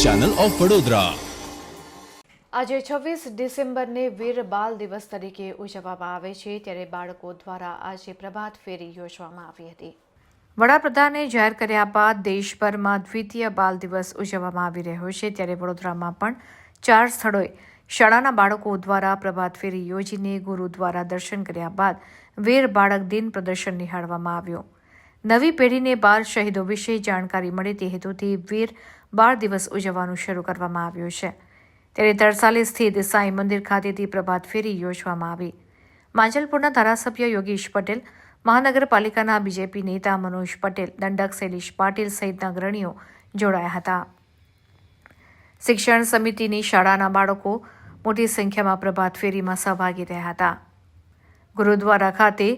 Channel of Vadodara આજે છવ્વીસ ડિસેમ્બરને વીર બાલ દિવસ તરીકે ઉજવવામાં આવે છે, ત્યારે બાળકો દ્વારા આજે પ્રભાત ફેરી યોજવામાં આવી હતી. વડાપ્રધાને જાહેર કર્યા બાદ દેશભરમાં દ્વિતીય બાલ દિવસ ઉજવવામાં આવી રહ્યો છે, ત્યારે વડોદરામાં પણ ચાર સ્થળોએ શાળાના બાળકો દ્વારા પ્રભાત ફેરી યોજીને ગુરુ દ્વારા દર્શન કર્યા બાદ વીર બાળક દિન પ્રદર્શન નિહાળવામાં આવ્યું. નવી પેઢીને બાળ શહીદો વિશે જાણકારી મળે તે હેતુથી વીર બાળ દિવસ ઉજવવાનું શરૂ કરવામાં આવ્યું છે. ત્યારે તરસાલી સ્થિત સાંઈ મંદિર ખાતેથી પ્રભાત ફેરી યોજવામાં આવી. માંજલપુરના ધારાસભ્ય યોગીશ પટેલ, મહાનગરપાલિકાના બીજેપી નેતા મનોજ પટેલ, દંડક શૈલેષ પાટીલ સહિતના અગ્રણીઓ જોડાયા હતા. શિક્ષણ સમિતિની શાળાના બાળકો મોટી સંખ્યામાં પ્રભાત ફેરીમાં સહભાગી રહ્યા હતા. ગુરુદ્વારા ખાતે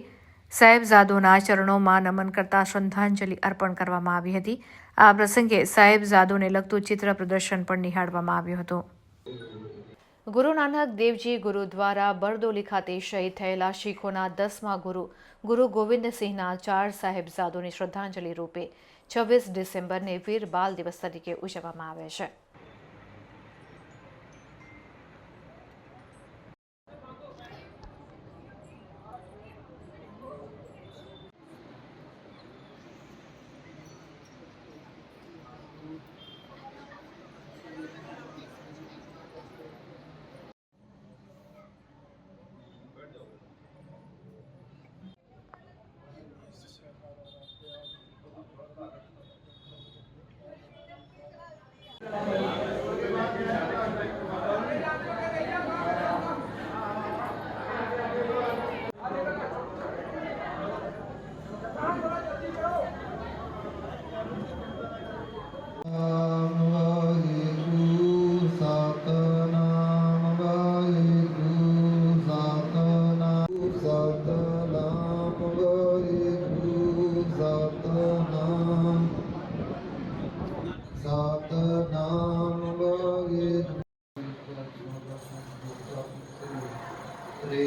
સાહેબઝાદોના ચરણોમાં નમન કરતા શ્રદ્ધાંજલિ અર્પણ કરવામાં આવી હતી. આ પ્રસંગે સાહેબઝાદોને લગતું ચિત્ર પ્રદર્શન પણ નિહાળવામાં આવ્યું હતું. ગુરુ નાનક દેવજી ગુરુદ્વારા બરદોલી ખાતે શહીદ થયેલા શીખોના દસમા ગુરુ ગુરુ ગોવિંદસિંહના ચાર સાહેબઝાદોની શ્રદ્ધાંજલિ રૂપે છવ્વીસ ડિસેમ્બરને વીર બાલ દિવસ તરીકે ઉજવવામાં આવે છે. रे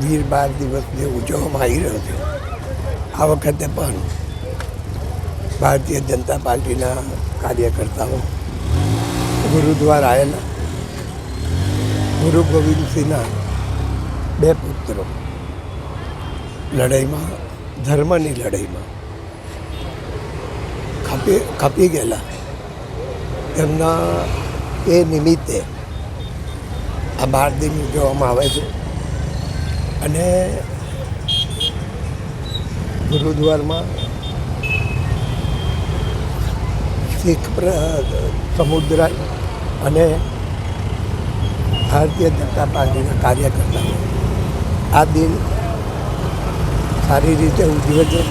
वीर बार दिवस में उजो माहिर होते આ વખતે પણ ભારતીય જનતા પાર્ટીના કાર્યકર્તાઓ ગુરુદ્વારા આવેલા ગુરુ ગોવિંદસિંહના બે પુત્રો લડાઈમાં, ધર્મની લડાઈમાં ખપી ખપી ગયેલા. તેમના એ નિમિત્તે આ બાર દિન ઉજવવામાં આવે છે. અને ગુરુદ્વારમાં શીખ સમુદ્રાય અને ભારતીય જનતા પાર્ટીના કાર્યકર્તાઓ આ દિન સારી રીતે ઉજવે છે.